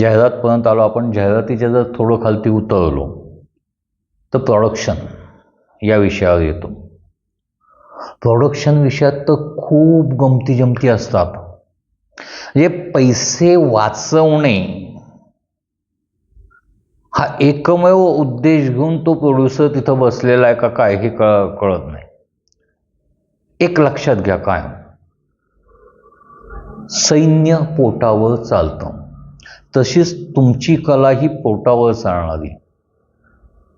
जाहिरातपर्यंत आलो आपण जाहिरातीच्या जर थोडं खालती उतरलो तर प्रॉडक्शन या विषयावर येतो. प्रोडक्शन विषयात तर खूप गमती जमती असतात. म्हणजे पैसे वाचवणे हा एकमेव उद्देश घेऊन तो प्रोड्युसर तिथं बसलेला आहे का काय हे कळ कळत नाही. एक लक्षात घ्या काय सैन्य पोटावर चालतं. तशीच तुमची कला ही पोटावर चालणारी.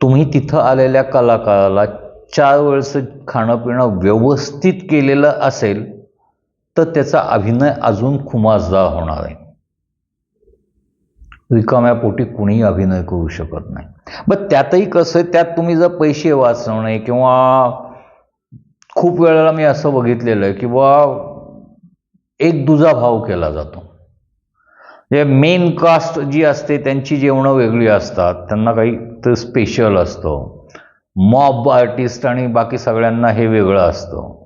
तुम्ही तिथं आलेल्या कलाकाराला चार वेळचं खाणं पिणं व्यवस्थित केलेलं असेल तर त्याचा अभिनय अजून खुमासदार होणार आहे. रिकाम्या पोटी कुणीही अभिनय करू शकत नाही. बट त्यातही कसं आहे त्यात तुम्ही जर पैसे वाचवणे किंवा खूप वेळेला मी असं बघितलेलं आहे किंवा एक दुजा भाव केला जातो. म्हणजे मेन कास्ट जी असते त्यांची जेवणं वेगळी असतात त्यांना काही तर स्पेशल असतं. मॉब आर्टिस्ट आणि बाकी सगळ्यांना हे वेगळं असतं.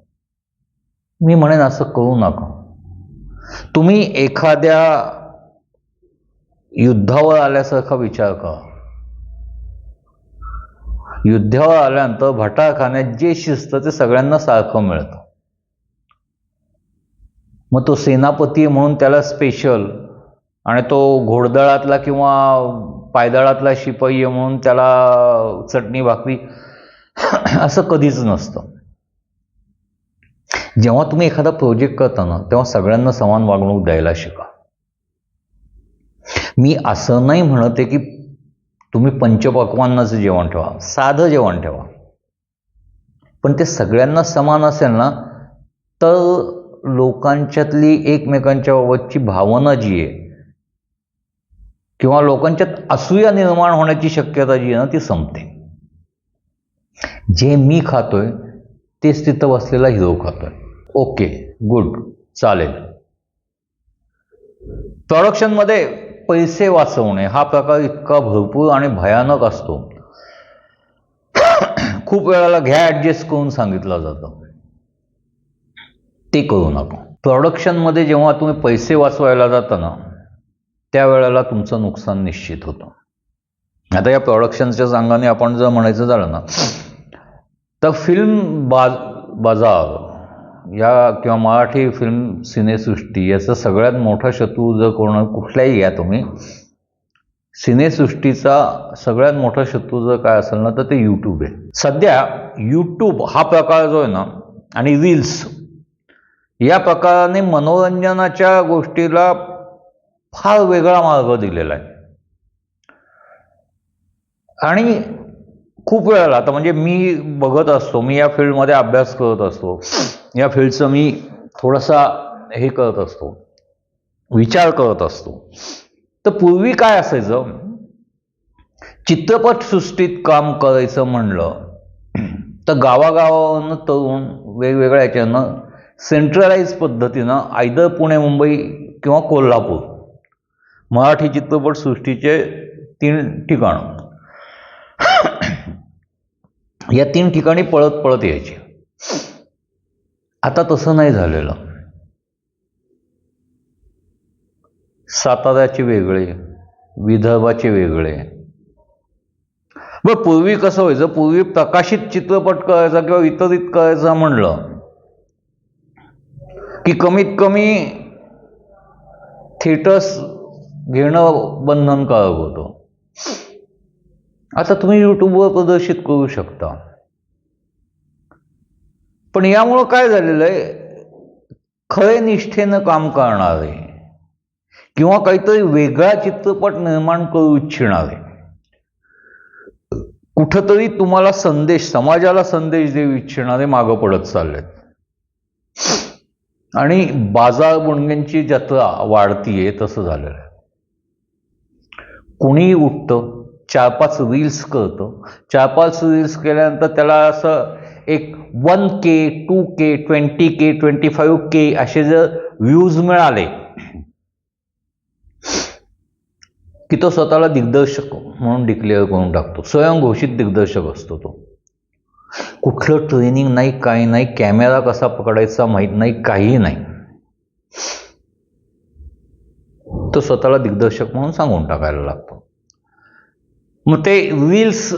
मी म्हणेन असं करू नका. तुम्ही एखाद्या युद्धावर आल्यासारखा विचार करा. युद्धावर आल्यानंतर भटाखान्यात जे शिस्त ते सगळ्यांना सारखं मिळतं. मग तो सेनापती म्हणून त्याला स्पेशल आणि तो घोडदळातला किंवा पायदळातला शिपाई आहे म्हणून त्याला चटणी भाकरी असं कधीच नसतं. जेव्हा तुम्ही एखादा प्रोजेक्ट करता ना तेव्हा सगळ्यांना समान वागणूक द्यायला शिका. मी असं नाही म्हणत आहे की तुम्ही पंचपक्वांनाचं जेवण ठेवा साधं जेवण ठेवा. पण ते सगळ्यांना समान असेल ना तर लोकांच्यातली एकमेकांच्या बाबतची भावना जी आहे किंवा लोकांच्यात असूया निर्माण होण्याची शक्यता जी आहे ना ती संपते. जे मी खातोय तेच तिथं बसलेला हिरो खातोय. ओके गुड चालेल. प्रोडक्शनमध्ये पैसे वाचवणे हा प्रकार इतका भरपूर आणि भयानक असतो. खूप वेळाला घ्या ॲडजस्ट करून सांगितलं जातं. ते करू नका प्रोडक्शनमध्ये जेव्हा तुम्ही पैसे वाचवायला जाता ना त्यावेळेला तुमचं नुकसान निश्चित होतं. आता या प्रोडक्शनच्या सांगाने आपण जर म्हणायचं झालं ना तर फिल्म बाज बाजार या किंवा मराठी फिल्म सिनेसृष्टी याचा सगळ्यात मोठा शत्रू जर कोण कुठल्याही घ्या तुम्ही सिनेसृष्टीचा सगळ्यात मोठा शत्रू जर काय असेल ना तर ते यूट्यूब आहे. सध्या यूट्यूब हा प्रकार जो आहे ना आणि रील्स या प्रकाराने मनोरंजनाच्या गोष्टीला फार वेगळा मार्ग दिलेला आहे. आणि खूप वेळाला आता म्हणजे मी बघत असतो मी या फील्डमध्ये अभ्यास करत असतो या फील्डचं मी थोडासा हे करत असतो विचार करत असतो. तर पूर्वी काय असायचं? चित्रपटसृष्टीत काम करायचं म्हणलं तर गावागावावरनं तरुण वेगवेगळ्या याच्यानं सेंट्रलाइज पद्धतीनं आयदर पुणे मुंबई किंवा कोल्हापूर मराठी चित्रपटसृष्टीचे तीन ठिकाणं. या तीन ठिकाणी पळत पळत यायचे. आता तसं नाही झालेलं. साताऱ्याचे वेगळे विदर्भाचे वेगळे. बरं पूर्वी कसं व्हायचं? पूर्वी प्रकाशित चित्रपट करायचा किंवा वितरित करायचा म्हणलं की कमीत कमी थिएटर्स घेणं बंधनकारक होतं. आता तुम्ही यूट्यूबवर प्रदर्शित करू शकता. पण यामुळं काय झालेलं आहे? खरे निष्ठेनं काम करणारे किंवा काहीतरी वेगळा चित्रपट निर्माण करू इच्छिणारे कुठंतरी तुम्हाला संदेश समाजाला संदेश देऊ इच्छिणारे मागं पडत चाललेत. आणि बाजार बुणग्यांची जत्रा वाढतीये तसं झालेलं आहे. कुणीही उठतं चार पाच रील्स करतं चार पाच रील्स केल्यानंतर त्याला असं एक one K two K twenty K twenty five K असे जर व्ह्यूज मिळाले की तो स्वतःला दिग्दर्शक म्हणून डिक्लेअर करून टाकतो. स्वयंघोषित दिग्दर्शक असतो तो. कुठलं ट्रेनिंग नाही काही नाही कॅमेरा कसा पकडायचा माहीत नाही काही नाही. तो स्वतःला दिग्दर्शक म्हणून सांगून टाकायला लागतो. मग ते रील्स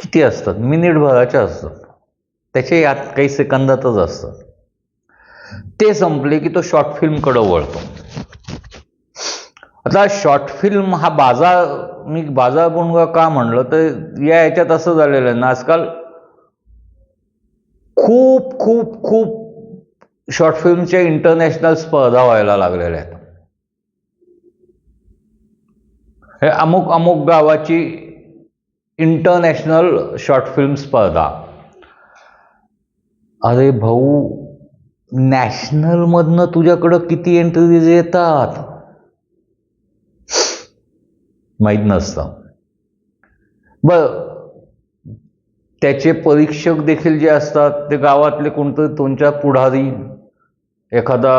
किती असतात? मिनिटभराच्या असतात. त्याचे यात काही सेकंदातच असतात. ते संपले की तो शॉर्ट फिल्मकडं वळतो. आता शॉर्ट फिल्म हा बाजार मी बाजार म्हणून का म्हणलं तर या याच्यात असं झालेलं आहे ना आजकाल खूप खूप खूप शॉर्ट फिल्मच्या इंटरनॅशनल स्पर्धा व्हायला लागलेल्या आहेत. हे अमुक अमुक गावाची इंटरनॅशनल शॉर्ट फिल्म स्पर्धा. अरे भाऊ नॅशनलमधनं तुझ्याकडं किती एंट्रीज येतात? माहीत नसतं. बर त्याचे परीक्षक देखील जे असतात ते गावातले कोणतरी तुमच्या पुढारी एखादा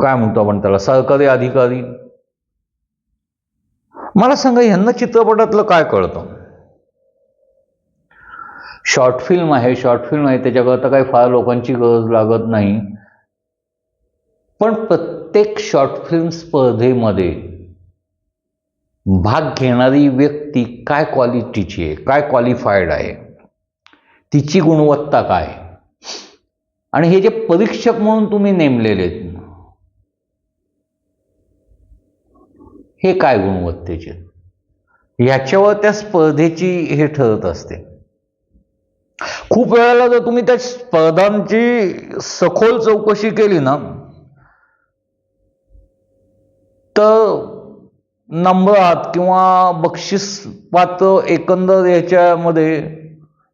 काय म्हणतो आपण त्याला सरकारी अधिकारी. मला सांगा यांना चित्रपटातलं काय कळतं? शॉर्ट फिल्म आहे शॉर्ट फिल्म आहे त्याच्याकरता काही फार लोकांची गरज लागत नाही. पण प्रत्येक शॉर्ट फिल्म स्पर्धेमध्ये भाग घेणारी व्यक्ती काय क्वालिटीची आहे काय क्वालिफाईड आहे? तिची गुणवत्ता काय आणि हे जे परीक्षक म्हणून तुम्ही नेमलेले आहेत हे काय गुणवत्तेचे ह्याच्यावर त्या स्पर्धेची हे ठरत असते. खूप वेळेला जर तुम्ही त्या स्पर्धांची सखोल चौकशी केली ना तर नंबरात किंवा बक्षीस पात्र एकंदर याच्यामध्ये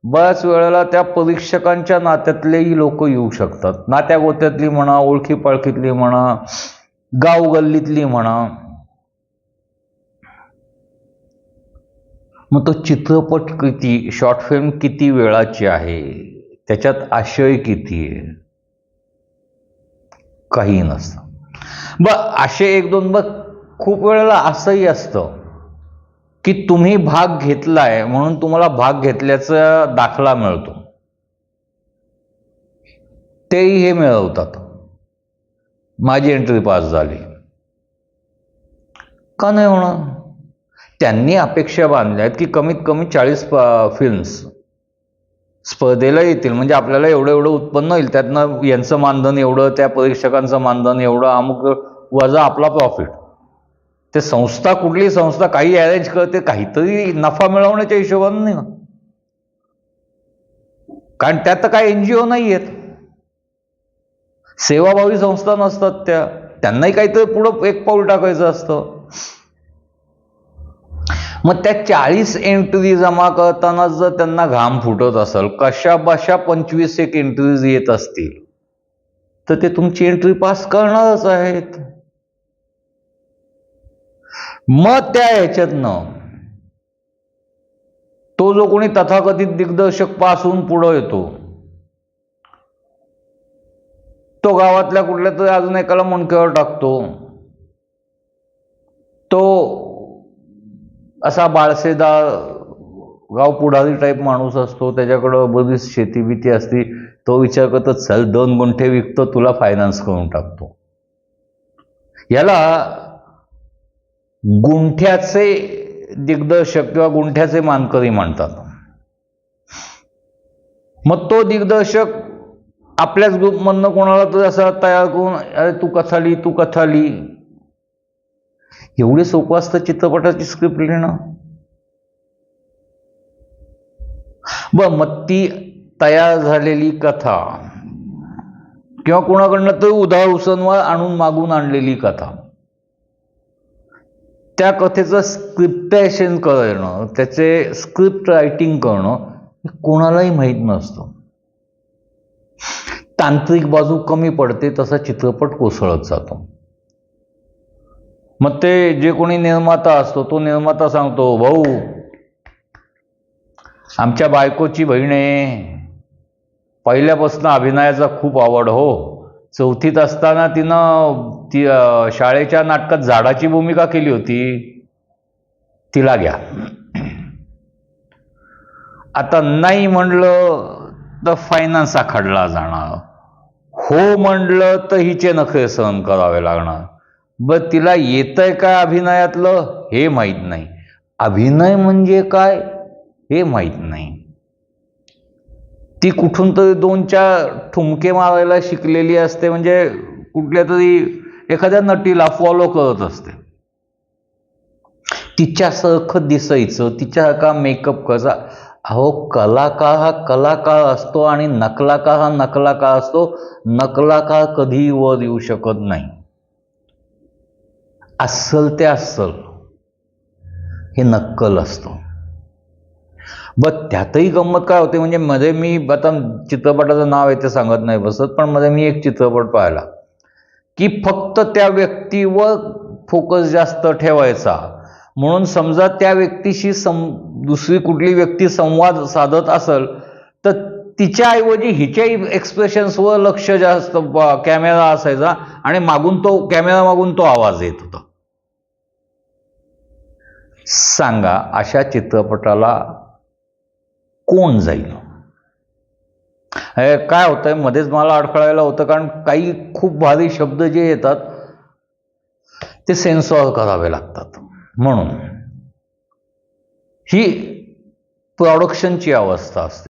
बऱ्याच वेळेला त्या परीक्षकांच्या नात्यातलेही लोक येऊ शकतात. नात्या गोत्यातली म्हणा ओळखी पाळखीतली म्हणा गाव गल्लीतली म्हणा. मग तो चित्रपट किती शॉर्ट फिल्म किती वेळाची आहे? त्याच्यात आशय किती आहे? काही नसतं. ब आशय एक दोन बघ खूप वेळेला असंही असतं. की तुम्ही भाग घेतलाय म्हणून तुम्हाला भाग घेतल्याचा दाखला मिळतो. तेही हे मिळवतात. माझी एंट्री पास झाली. का नाही होणार? त्यांनी अपेक्षा बांधल्या आहेत की कमीत कमी चाळीस फिल्म्स स्पर्धेला येतील. म्हणजे आपल्याला एवढं एवढं उत्पन्न होईल त्यातनं यांचं मानधन एवढं त्या परीक्षकांचं मानधन एवढं अमुक वजा आपला प्रॉफिट ते संस्था कुठली संस्था काही अरेंज करते काहीतरी नफा मिळवण्याच्या हिशोबाने नाही कारण त्यात तर काय एन जी ओ नाही आहेत सेवाभावी संस्था नसतात त्या. त्यांनाही काहीतरी पुढं एक पाऊल टाकायचं असतं. मग त्या चाळीस एंट्री जमा करताना जर त्यांना घाम फुटत असेल कशा बशा पंचवीस एक एंट्रीज येत असतील तर ते तुमची एंट्री पास करणारच आहेत. मग त्या ह्याच्यातनं. तो जो कोणी तथाकथित दिग्दर्शकपासून पुढं येतो तो गावातल्या कुठल्या तरी अजून एकाला मुंडक्यावर टाकतो. तो असा बाळसेदार गाव पुढारी टाईप माणूस असतो त्याच्याकडं बरीच शेती बिती असती तो विचार करतो चल दोन गुंठे विकतो तुला फायनान्स करून टाकतो. याला गुंठ्याचे दिग्दर्शक किंवा गुंठ्याचे मानकरी म्हणतात. मग तो दिग्दर्शक आपल्याच ग्रुपमधनं कोणाला तरी असा तयार करून अरे तू कथा लिही तू कथा लिही एवढे सोपं असतं चित्रपटाची स्क्रिप्ट लिहिणं? ब मग ती तयार झालेली कथा किंवा कोणाकडनं तरी उधार उसनवर आणून मागून आणलेली कथा. त्या कथेचं स्क्रिप्टेशन करणं त्याचे स्क्रिप्ट रायटिंग करणं हे कोणालाही माहीत नसतं. तांत्रिक बाजू कमी पडते तसा चित्रपट कोसळत जातो. मग ते जे कोणी निर्माता असतो तो निर्माता सांगतो भाऊ आमच्या बायकोची बहीण आहे. पहिल्यापासून अभिनयाचा खूप आवड हो. चौथीत असताना तिनं ती शाळेच्या नाटकात झाडाची भूमिका केली होती तिला घ्या. आता नाही म्हणलं तर फायनान्स आखडला जाणार. हो म्हणलं तर हिचे नखरे सहन करावे लागणार. बरं तिला येतंय काय अभिनयातलं हे माहीत नाही. अभिनय म्हणजे काय हे माहीत नाही. ती कुठून तरी दोन चार ठुमके मारायला शिकलेली असते म्हणजे कुठल्या तरी एखाद्या नटीला फॉलो करत असते. तिच्यासारखं दिसायचं तिच्यासारखा मेकअप कसा? अहो कलाकार हा कलाकार असतो आणि नकलाकार हा नकलाकार असतो. नकलाकार कधीही वर येऊ शकत नाही. अस्सल ते अस्सल. हे नक्कल असतो. ब त्यातही गंमत काय होते म्हणजे मध्ये मी आता चित्रपटाचं नाव आहे ते सांगत नाही बसत पण मध्ये मी एक चित्रपट पाहिला. की फक्त त्या व्यक्तीवर फोकस जास्त ठेवायचा. म्हणून समजा त्या व्यक्तीशी सं दुसरी कुठली व्यक्ती संवाद साधत असेल तर तिच्याऐवजी हिच्याही एक्सप्रेशन्सवर लक्ष जास्त कॅमेरा असायचा आणि मागून तो कॅमेरा मागून तो आवाज येत होता. सांगा अशा चित्रपटाला कोण जाईल? हे काय होतंय? मध्येच मला अडखळायला होतं कारण काही खूप भारी शब्द जे येतात ते सेन्सॉर करावे लागतात. म्हणून ही प्रोडक्शनची अवस्था असते.